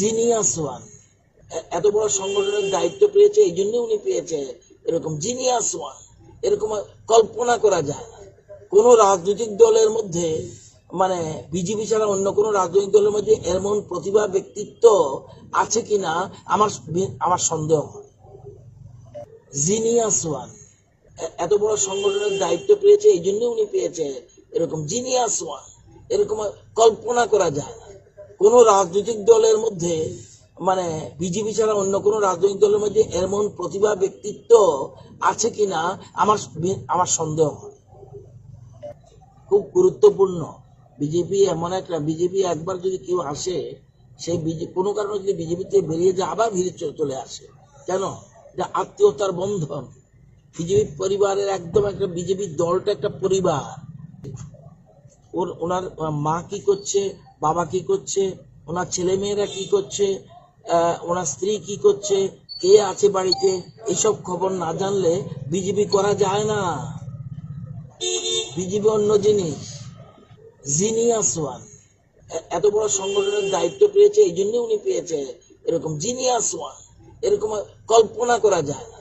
Genius one এত বড় সংগঠনের দায়িত্ব পেয়েছে, এই জন্য উনি পেয়েছে এরকম জিনিয়াস ওয়ান এরকম কল্পনা করা যায় না। কোনো রাজনৈতিক দলের মধ্যে মানে বিজেপি ছাড়া অন্য কোনো রাজনৈতিক দলের মধ্যে এমন প্রতিভা, ব্যক্তিত্ব আছে কিনা, আমার আমার সন্দেহ হয়। জিনিয়াস ওয়ান এত বড় সংগঠনের দায়িত্ব পেয়েছে, এই জন্য উনি পেয়েছে এরকম জিনিয়াস ওয়ান এরকম কল্পনা করা যায় না। কোনো রাজনৈতিক দলের মধ্যে মানে বিজেপি ছাড়া অন্য কোনো রাজনৈতিক দলের মধ্যে এমন প্রতিভা, ব্যক্তিত্ব আছে কিনা আমার আমার সন্দেহ খুব গুরুত্বপূর্ণ। বিজেপি এমন একটা বিজেপি একবার যদি কেউ আসে বিজেপি কোনো কারণে যদি বিজেপিতে বেরিয়ে যায়, আবার ভিড়ে চলে আসে। কেন? এটা আত্মীয়তার বন্ধন। বিজেপি পরিবারের একদম একটা বিজেপি দলটা একটা পরিবার। ওর, ওনার মা কি করছে, বাবা কি করছে, ওনার ছেলে মেয়েরা কি করছে ওনার স্ত্রী কি করছে, কে আছে বাড়িতে, এসব খবর না জানলে বিজেপি করা যায় না। বিজেপি অন্য জিনিস জিনিয়াস ওয়ান এত বড় সংগঠনের দায়িত্ব পেয়েছে, এই জন্য উনি পেয়েছে এরকম। জিনিয়াস ওয়ান এরকম কল্পনা করা যায় না।